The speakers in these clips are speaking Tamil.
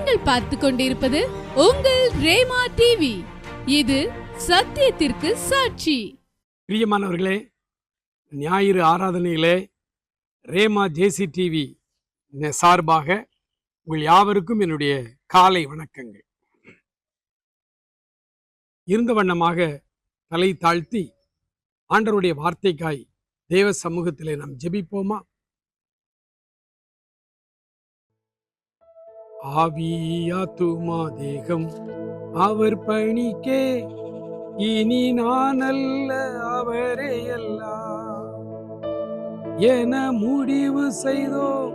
நீங்கள் பார்த்து கொண்டிருப்பது உங்கள் ரேமா டிவி. இது சத்தியத்திற்கு சாட்சி. பிரியமானவர்களே ஞாயிறு ஆராதனையிலே ரேமா ஜேசி டிவி சார்பாக உங்கள் யாவருக்கும் என்னுடைய காலை வணக்கங்கள். இருந்த வண்ணமாக தலை தாழ்த்தி ஆண்டவருடைய வார்த்தைக்காய் தேவ சமூகத்திலே நாம் ஜெபிப்போமா? ஆவியாத்துமா தேகம். அவர் பணிக்கே இனி நான் அல்ல அவரே எல்லாம் என முடிவு செய்தோ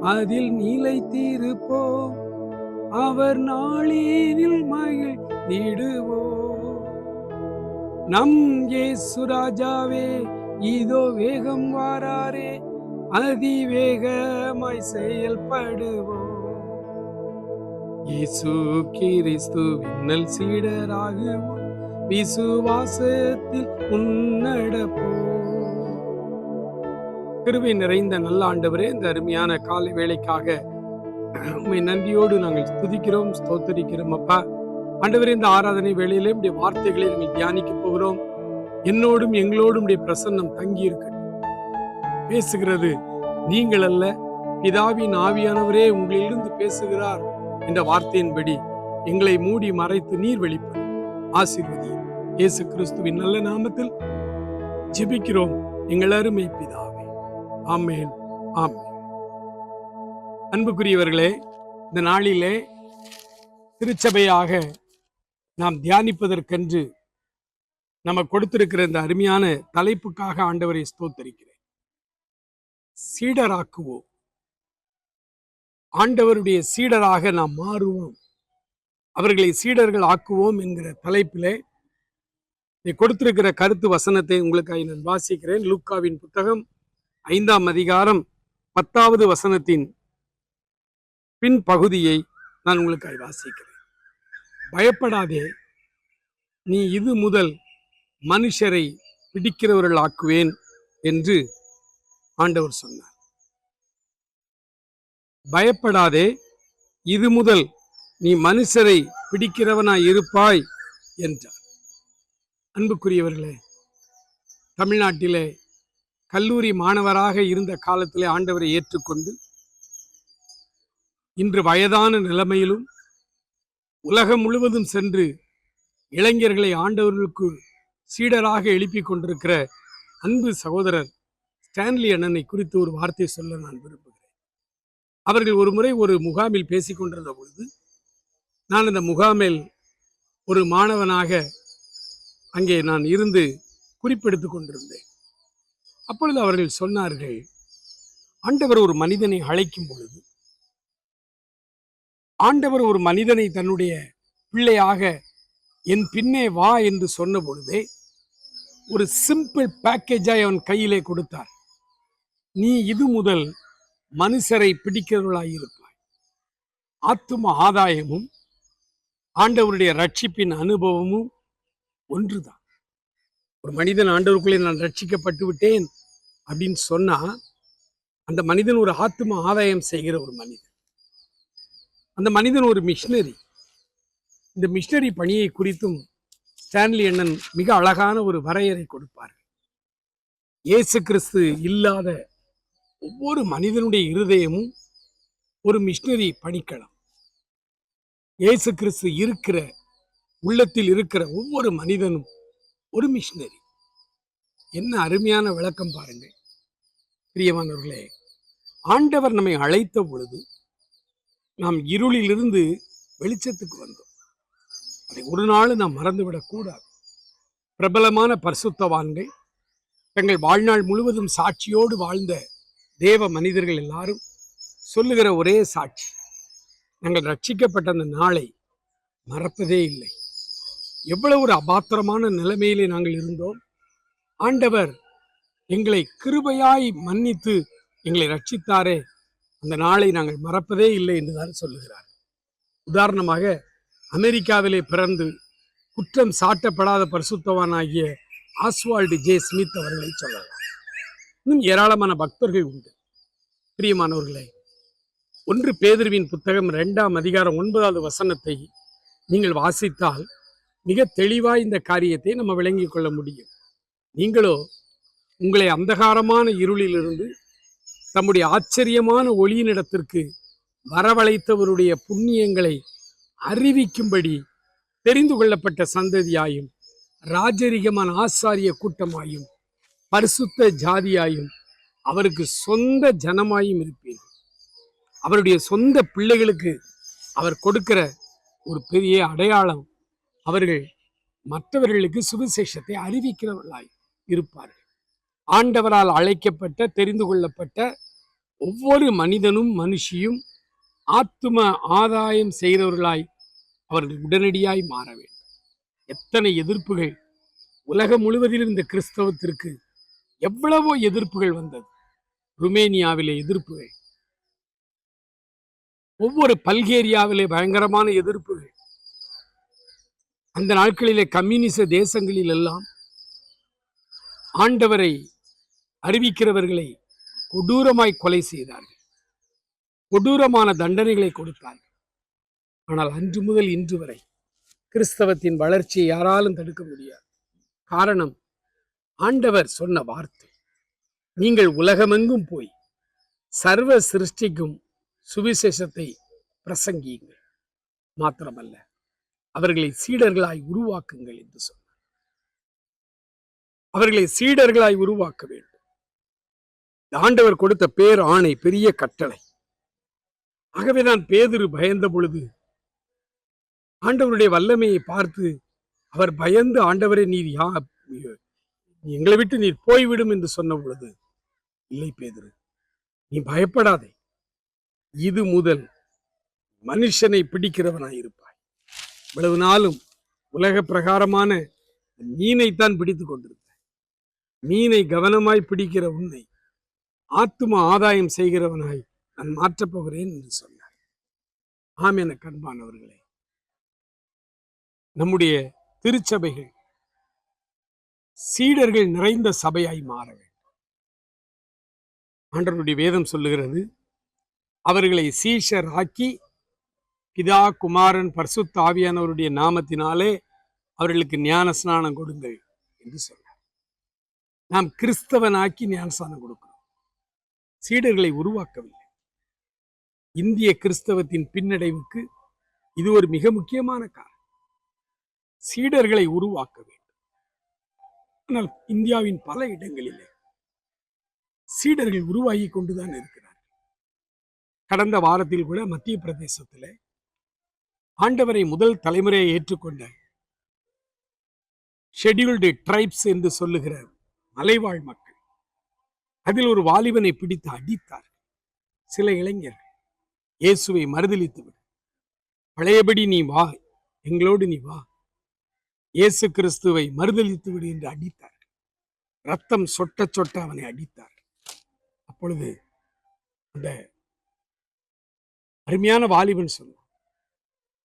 அதில் நிலைத்திருப்போம் அவர் நாளினில் மகிழ் நீடுவோ நம் ஏசு ராஜாவே இதோ வேகம் வாராரே அதிவேகமாய் செயல்படுவோம். இயேசு கிறிஸ்து விண்ணல் சீடராகுவோம். விசுவாசத்தில் முன்னடப்போம் கிருபை நிறைந்த நல்ல ஆண்டவரே இந்த அருமையான காலை வேலைக்காக உண்மை நன்றியோடு நாங்கள் துதிக்கிறோம் ஸ்தோத்தரிக்கிறோம் அப்பா. ஆண்டவரே இந்த ஆராதனை வேளையிலே உடைய வார்த்தைகளை நாங்கள் தியானிக்க போகிறோம். என்னோடும் எங்களோடும் உடைய பிரசன்னம் தங்கி இருக்கட்டும். பேசுகிறது நீங்கள் அல்ல பிதாவின் ஆவியானவரே உங்களிலிருந்து பேசுகிறார். என்ற வார்த்தையின்படி எங்களை மூடி மறைத்து நீர் வெளிப்படும் ஆசீர்வதி இயேசு கிறிஸ்துவின் நல்ல நாமத்தில் ஜெபிக்கிறோம். எங்கள் அருமை பிதாவே. ஆமேன் ஆமேன். அன்புக்குரியவர்களே இந்த நாளிலே திருச்சபையாக நாம் தியானிப்பதற்கென்று நம்ம கொடுத்திருக்கிற இந்த அருமையான தலைப்புக்காக ஆண்டவரை ஸ்தோத்தரிக்கிறேன். சீடராக்குவோம். ஆண்டவருடைய சீடராக நாம் மாறுவோம். அவர்களை சீடர்கள் ஆக்குவோம் என்கிற தலைப்பிலே நீ கொடுத்திருக்கிற கருத்து வசனத்தை உங்களுக்காக நான் வாசிக்கிறேன். லூக்காவின் புத்தகம் ஐந்தாம் அதிகாரம் பத்தாவது வசனத்தின் பின் பகுதியை நான் உங்களுக்காக வாசிக்கிறேன். பயப்படாதே நீ இது முதல் மனுஷரை பிடிக்கிறவர்கள் ஆக்குவேன் என்று ஆண்டவர் சொன்னார். பயப்படாதே. இது முதல் நீ மனுஷரை பிடிக்கிறவனாய் இருப்பாய் என்றார். அன்புக்குரியவர்களே தமிழ்நாட்டிலே கல்லூரி மாணவராக இருந்த காலத்திலே ஆண்டவரை ஏற்றுக்கொண்டு இன்று வயதான நிலைமையிலும் உலகம் முழுவதும் சென்று இளைஞர்களை ஆண்டவர்களுக்கு சீடராக எழுப்பிக் கொண்டிருக்கிற அன்பு சகோதரர் ஸ்டான்லி அண்ணனை குறித்து ஒரு வார்த்தை சொல்ல நான் விரும்புகிறேன். அவர்கள் ஒரு முறை ஒரு முகாமில் பேசிக் கொண்டிருந்த பொழுது நான் அந்த முகாமில் ஒரு மாணவனாக அங்கே நான் இருந்து குறிப்பெடுத்து கொண்டிருந்தேன். அப்பொழுது அவர்கள் சொன்னார்கள் ஆண்டவர் ஒரு மனிதனை அழைக்கும் பொழுது ஆண்டவர் ஒரு மனிதனை தன்னுடைய பிள்ளையாக என் பின்னே வா என்று சொன்ன பொழுதே ஒரு சிம்பிள் பேக்கேஜாய் அவன் கையிலே கொடுத்தார். நீ இது முதல் மனுஷரை பிடிக்கிறவர்களாயிருப்பாய். ஆத்தும ஆதாயமும் ஆண்டவருடைய ரட்சிப்பின் அனுபவமும் ஒன்றுதான். ஒரு மனிதன் ஆண்டவருக்குள்ளே நான் ரட்சிக்கப்பட்டு விட்டேன் அப்படின்னு சொன்னால் அந்த மனிதன் ஒரு ஆத்தும ஆதாயம் செய்கிற ஒரு மனிதன். அந்த மனிதன் ஒரு மிஷினரி இந்த மிஷினரி பணியை குறித்தும் ஸ்டான்லி அண்ணன் மிக அழகான ஒரு வரையறை கொடுப்பார். இயேசு கிறிஸ்து இல்லாத ஒவ்வொரு மனிதனுடைய இருதயமும் ஒரு மிஷினரி பணிக்கலாம் இயேசு கிறிஸ்து இருக்கிற உள்ளத்தில் இருக்கிற ஒவ்வொரு மனிதனும் ஒரு மிஷினரி என்ன அருமையான விளக்கம் பாருங்கள். பிரியமானவர்களே ஆண்டவர் நம்மை அழைத்த பொழுது நாம் இருளிலிருந்து வெளிச்சத்துக்கு வந்தோம். அதை ஒரு நாள் நாம் மறந்துவிடக்கூடாது பிரபலமான பரிசுத்தவான்கள் தங்கள் வாழ்நாள் முழுவதும் சாட்சியோடு வாழ்ந்த தேவ மனிதர்கள் எல்லாரும் சொல்லுகிற ஒரே சாட்சி நாங்கள் ரட்சிக்கப்பட்ட அந்த நாளை மறப்பதே இல்லை. எவ்வளவு ஒரு அபாத்திரமான நிலைமையிலே நாங்கள் இருந்தோம். ஆண்டவர் எங்களை கிருபையாய் மன்னித்து எங்களை ரட்சித்தாரே. அந்த நாளை நாங்கள் மறப்பதே இல்லை என்றுதான் சொல்லுகிறார். உதாரணமாக அமெரிக்காவிலே பிறந்து குற்றம் சாட்டப்படாத பரிசுத்தவானாகிய ஆஸ்வால்டு ஜே ஸ்மித் அவர்களை சொல்லலாம். இன்னும் ஏராளமான பக்தர்கள் உண்டு. பிரியமானவர்களே ஒன்று பேதர்வின் புத்தகம் ரெண்டாம் அதிகாரம் ஒன்பதாவது வசனத்தை நீங்கள் வாசித்தால் மிக தெளிவாக இந்த காரியத்தை நம்ம விளங்கிக் கொள்ள முடியும். நீங்களோ உங்களை அந்தகாரமான இருளிலிருந்து தம்முடைய ஆச்சரியமான ஒளியினிடத்திற்கு வரவழைத்தவருடைய புண்ணியங்களை அறிவிக்கும்படி தெரிந்து கொள்ளப்பட்ட சந்ததியாயும் ராஜரிகமான ஆசாரிய கூட்டமாயும் பரிசுத்த ஜாதியாயும் அவருக்கு சொந்த ஜனமாயும் இருப்பீர்கள் அவருடைய சொந்த பிள்ளைகளுக்கு அவர் கொடுக்கிற ஒரு பெரிய அடையாளம் அவர்கள் மற்றவர்களுக்கு சுவிசேஷத்தை அறிவிக்கிறவர்களாய் இருப்பார்கள். ஆண்டவரால் அழைக்கப்பட்ட தெரிந்து கொள்ளப்பட்ட ஒவ்வொரு மனிதனும் மனுஷியும் ஆத்தும ஆதாயம் செய்தவர்களாய் அவர்கள் உடனடியாய் மாற வேண்டும். எத்தனை எதிர்ப்புகள் உலகம் முழுவதிலும் இந்த கிறிஸ்தவத்திற்கு எவ்வளவோ எதிர்ப்புகள் வந்தது. ருமேனியாவிலே எதிர்ப்புகள். ஒவ்வொரு பல்கேரியாவிலே பயங்கரமான எதிர்ப்புகள். அந்த நாட்களிலே கம்யூனிச தேசங்களில் எல்லாம் ஆண்டவரை அறிவிக்கிறவர்களை கொடூரமாய் கொலை செய்தார்கள். கொடூரமான தண்டனைகளை கொடுத்தார்கள். ஆனால் அன்று முதல் இன்று வரை கிறிஸ்தவத்தின் வளர்ச்சியை யாராலும் தடுக்க முடியாது. காரணம் ஆண்டவர் சொன்ன வார்த்தை. நீங்கள் உலகமெங்கும் போய் சர்வ சிருஷ்டிக்கும் சுவிசேஷத்தை பிரசங்கியுங்கள். மாத்திரமல்ல அவர்களை சீடர்களாய் உருவாக்குங்கள் என்று சொன்னார். அவர்களை சீடர்களாய் உருவாக்க வேண்டும். ஆண்டவர் கொடுத்த பேர் ஆணை பெரிய கட்டளை. ஆகவேதான் பேதுரு பயந்த பொழுது ஆண்டவருடைய வல்லமையை பார்த்து அவர் பயந்து ஆண்டவரை நீர் யா எங்களை விட்டு நீர் போய்விடும் என்று சொன்ன பொழுது இல்லை பேதரு நீ பயப்படாதே. இது முதல் மனுஷனை பிடிக்கிறவனாய் இருப்பாய் இவ்வளவு நாளும் உலக பிரகாரமான மீனைத்தான் பிடித்து கொண்டிருந்த மீனை கவனமாய் பிடிக்கிற உன்னை ஆத்தும ஆதாயம் செய்கிறவனாய் நான் மாற்றப் போகிறேன் என்று சொன்னார். ஆம் என கண்பானவர்களே நம்முடைய திருச்சபைகள் சீடர்கள் நிறைந்த சபையாய் மாற வேண்டும். ஆண்டவனுடைய வேதம் சொல்லுகிறது அவர்களை சீஷர் ஆக்கி பிதா குமாரன் பரிசுத்த ஆவியானவருடைய நாமத்தினாலே அவர்களுக்கு ஞான ஸ்நானம் கொடுங்கள் என்று சொன்னார் நாம் கிறிஸ்தவனாக்கி ஞானஸ்நானம் கொடுக்கிறோம். சீடர்களை உருவாக்கவில்லை. இந்திய கிறிஸ்தவத்தின் பின்னடைவுக்கு இது ஒரு மிக முக்கியமான காரணம். சீடர்களை உருவாக்கவே ஆனால் இந்தியாவின் பல இடங்களிலே சீடர்கள் உருவாகி கொண்டுதான் இருக்கிறார்கள். கடந்த வாரத்தில் கூட மத்திய பிரதேசத்தில் ஆண்டவரை முதல் தலைமுறையை ஏற்றுக்கொண்ட ஷெட்யூல்டு ட்ரைப்ஸ் என்று சொல்லுகிற மலைவாழ் மக்கள் அதில் ஒரு வாலிபனை பிடித்து அடித்தார் சில இளைஞர்கள் இயேசுவை மறுதளித்து விடு. பழையபடி நீ வா எங்களோடு நீ வா. இயேசு கிறிஸ்துவை மறுதளித்து விடு என்று அடித்தார். ரத்தம் சொட்ட சொட்ட அவனை அடித்தார். அப்பொழுது அந்த அருமையான வாலிபன் சொன்னான்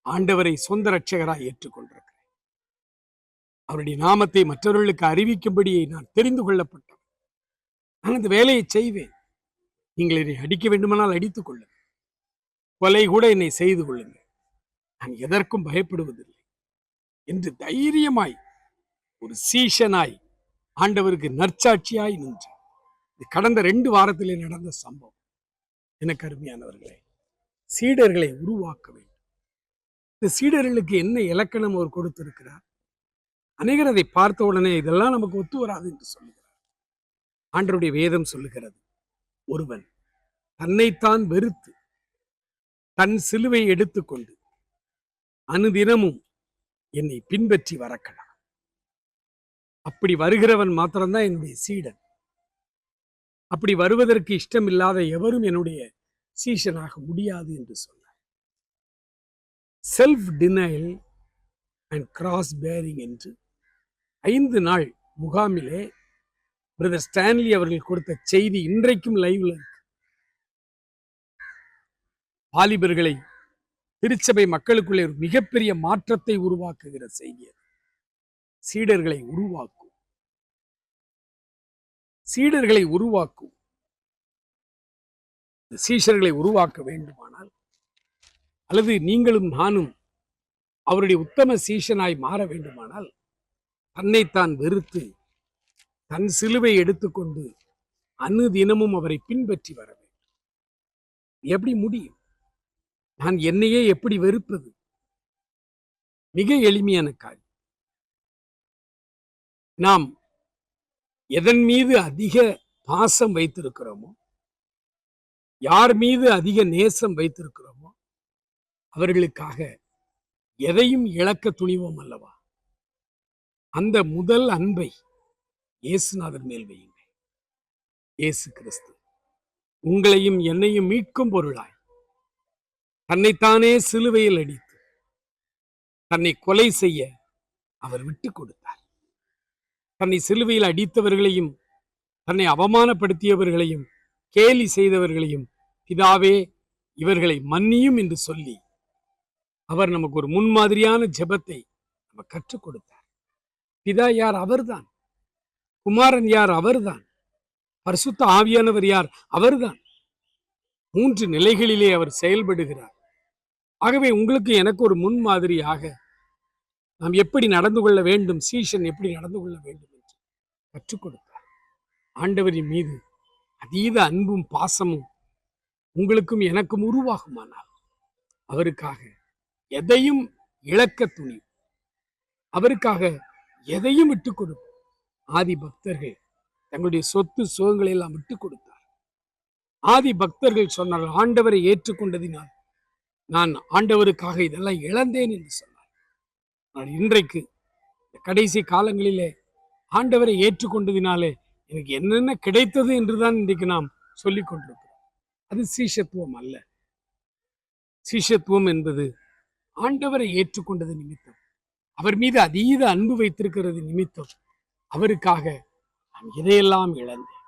ஆண்டவரை சொந்த ரட்சகராய் ஏற்றுக்கொண்டிருக்கிறேன். அவருடைய நாமத்தை மற்றவர்களுக்கு அறிவிக்கும்படியே நான் தெரிந்து கொள்ளப்பட்டேன் நான் அந்த வேலையை செய்வேன். நீங்கள் என்னை அடிக்க வேண்டுமானால் அடித்துக் கொள்ளுங்கள். கொலை கூட என்னை செய்து கொள்ளுங்கள். நான் எதற்கும் பயப்படுவதில்லை. என்று தைரியமாய் ஒரு சீஷனாய் ஆண்டவருக்கு நற்சாட்சியாய் நின்றார். இது கடந்த ரெண்டு வாரத்திலே நடந்த சம்பவம். எனக்கு அருமையானவர்களே சீடர்களை உருவாக்க வேண்டும். இந்த சீடர்களுக்கு என்ன இலக்கணம் அவர் கொடுத்திருக்கிறார்? அநேகர் அதை பார்த்த உடனே இதெல்லாம் நமக்கு ஒத்து வராது என்று சொல்லுகிறார். ஆண்டருடைய வேதம் சொல்லுகிறது ஒருவன் தன்னைத்தான் வெறுத்து தன் சிலுவை எடுத்துக்கொண்டு அனுதினமும் என்னை பின்பற்றி வரக்கலாம் அப்படி வருகிறவன் மாத்திரம்தான் என்னுடைய சீடன். அப்படி வருவதற்கு இஷ்டம் இல்லாத எவரும் என்னுடைய சீஷனாக முடியாது என்று சொன்னார். Self denial and cross bearing என்று ஐந்து நாள் முகாமிலே பிரதர் ஸ்டான்லி அவர்கள் கொடுத்த செய்தி இன்றைக்கும் லைவ்ல இருக்கு. வாலிபர்களை திருச்சபை மக்களுக்குள்ளே ஒரு மிகப்பெரிய மாற்றத்தை உருவாக்குகிற செய்தி அது. சீடர்களை உருவாக்கும். சீடர்களை உருவாக்கும். சீஷர்களை உருவாக்க வேண்டுமானால் அல்லது நீங்களும் நானும் அவருடைய உத்தம சீஷனாய் மாற வேண்டுமானால் தன்னைத்தான் வெறுத்து தன் சிலுவை எடுத்துக்கொண்டு அனு தினமும் அவரை பின்பற்றி வர வேண்டும். எப்படி முடியும்? நான் என்னையே எப்படி வெறுப்பது மிக எளிமையான காரியம். நாம் எதன் மீது அதிக பாசம் வைத்திருக்கிறோமோ யார் மீது அதிக நேசம் வைத்திருக்கிறோமோ அவர்களுக்காக எதையும் இழக்க துணிவோம் அல்லவா? அந்த முதல் அன்பை இயேசுநாதர் மேல் வையுங்கள். இயேசு கிறிஸ்து உங்களையும் என்னையும் மீட்கும் பொருளாய் தன்னைத்தானே சிலுவையில் அடித்து தன்னை கொலை செய்ய அவர் விட்டு கொடுத்தார். தன்னை சிலுவையில் அடித்தவர்களையும் தன்னை அவமானப்படுத்தியவர்களையும் கேலி செய்தவர்களையும் பிதாவே இவர்களை மன்னியும் என்று சொல்லி அவர் நமக்கு ஒரு முன்மாதிரியான ஜெபத்தை நம்ம கற்றுக் கொடுத்தார். பிதா யார்? அவர்தான். குமாரன் யார்? அவர்தான். பரிசுத்த ஆவியானவர் யார்? அவர்தான். மூன்று நிலைகளிலே அவர் செயல்படுகிறார். ஆகவே உங்களுக்கு எனக்கு ஒரு முன்மாதிரியாக நாம் எப்படி நடந்து கொள்ள வேண்டும் சீஷன் எப்படி நடந்து கொள்ள வேண்டும் என்று கற்றுக் கொடுத்தார். ஆண்டவரின் மீது அதீத அன்பும் பாசமும் உங்களுக்கும் எனக்கும் உருவாகுமானால் அவருக்காக எதையும் இழக்க துணி அவருக்காக எதையும் விட்டுக் கொடுக்கும் ஆதி பக்தர்கள் தங்களுடைய சொத்து சுகங்களை எல்லாம் விட்டுக் கொடுத்தார் ஆதி பக்தர்கள் சொன்னார்கள் ஆண்டவரை ஏற்றுக்கொண்டதினால் நான் ஆண்டவருக்காக இதெல்லாம் இழந்தேன் என்று சொன்னார். ஆனால் இன்றைக்கு கடைசி காலங்களிலே ஆண்டவரை ஏற்றுக்கொண்டதினாலே எனக்கு என்னென்ன கிடைத்தது என்றுதான் இன்றைக்கு நாம் சொல்லிக் கொண்டிருக்கிறோம். அது சீஷத்துவம் அல்ல. சீஷத்துவம் என்பது ஆண்டவரை ஏற்றுக்கொண்டது நிமித்தம். அவர் மீது அதீத அன்பு வைத்திருக்கிறது நிமித்தம். அவருக்காக நான் எதையெல்லாம் இழந்தேன்?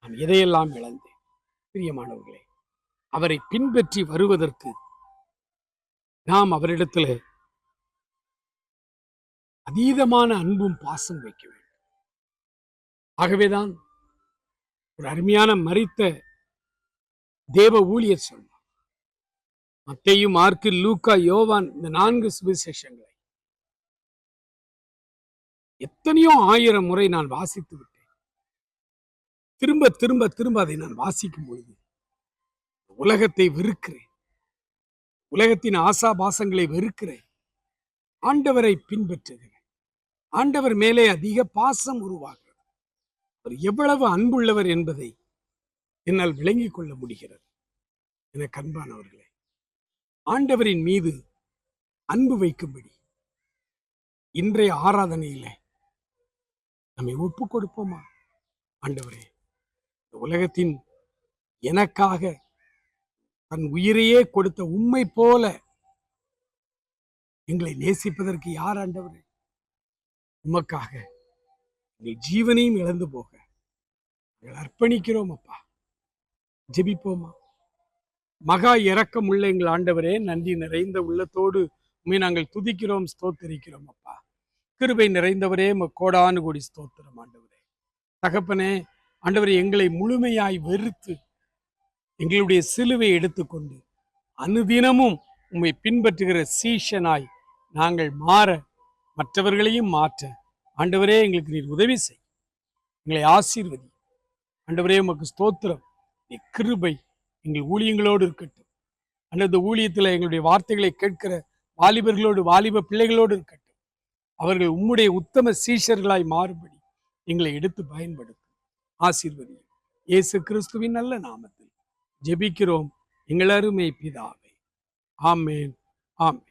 நான் எதையெல்லாம் இழந்தேன்? பிரியமானவர்களே அவரை பின்பற்றி வருவதற்கு நாம் அவரிடத்தில் அதீதமான அன்பும் பாசம் வைக்க வேண்டும். ஆகவேதான் ஒரு அருமையான மறித்த தேவ ஊழியர் சொன்னார். மத்தையும் மார்க்கு லூக்கா யோவான் இந்த நான்கு சுவிசேஷங்களை எத்தனையோ ஆயிரம் முறை நான் வாசித்து விட்டேன். திரும்ப திரும்ப திரும்ப அதை நான் வாசிக்கும் பொழுது உலகத்தை வெறுக்கிறேன். உலகத்தின் ஆசாபாசங்களை வெறுக்கிறேன். ஆண்டவரை பின்பற்றுகிறேன். ஆண்டவர் மேலே அதிக பாசம் உருவாகிறது அவர் எவ்வளவு அன்புள்ளவர் என்பதை என்னால் விளங்கிக் கொள்ள முடிகிறது. என கண்பானவர்களே ஆண்டவரின் மீது அன்பு வைக்கும்படி இன்றைய ஆராதனையில நம்மை ஒப்பு கொடுப்போமா? ஆண்டவரே உலகத்தின் எனக்காக தன் உயிரையே கொடுத்த உண்மை போல எங்களை நேசிப்பதற்கு யார் ஆண்டவர்? உமக்காக எங்கள் ஜீவனையும் இழந்து போக அர்ப்பணிக்கிறோம் அப்பா. ஜெபிப்போமா? மகா இறக்கம் உள்ள எங்கள் ஆண்டவரே நன்றி நிறைந்த உள்ளத்தோடு உண்மை நாங்கள் துதிக்கிறோம் ஸ்தோத்தரிக்கிறோம் அப்பா. கிருபை நிறைந்தவரே கோடானு கோடி ஸ்தோத்திரம் ஆண்டவரே. தகப்பனே ஆண்டவரே எங்களை முழுமையாய் வெறுத்து எங்களுடைய சிலுவை எடுத்துக்கொண்டு அனுதினமும் உம்மை பின்பற்றுகிற சீஷனாய் நாங்கள் மாற மற்றவர்களையும் மாற்ற ஆண்டவரே எங்களுக்கு நீர் உதவி செய். எங்களை ஆசீர்வதி. ஆண்டவரே உமக்கு ஸ்தோத்திரம். நீ கிருபை எங்கள் ஊழியங்களோடு இருக்கட்டும். அல்லது ஊழியத்தில் எங்களுடைய வார்த்தைகளை கேட்கிற வாலிபர்களோடு வாலிப பிள்ளைகளோடு இருக்கட்டும். அவர்கள் உம்முடைய உத்தம சீஷர்களாய் மாறுபடி எங்களை எடுத்து பயன்படுத்தும். ஆசீர்வதி. இயேசு கிறிஸ்துவின் நல்ல நாமத்தில். ஜெபிக்கிறோம். எங்கள் பிதாவே. ஆமேன். ஆமேன்.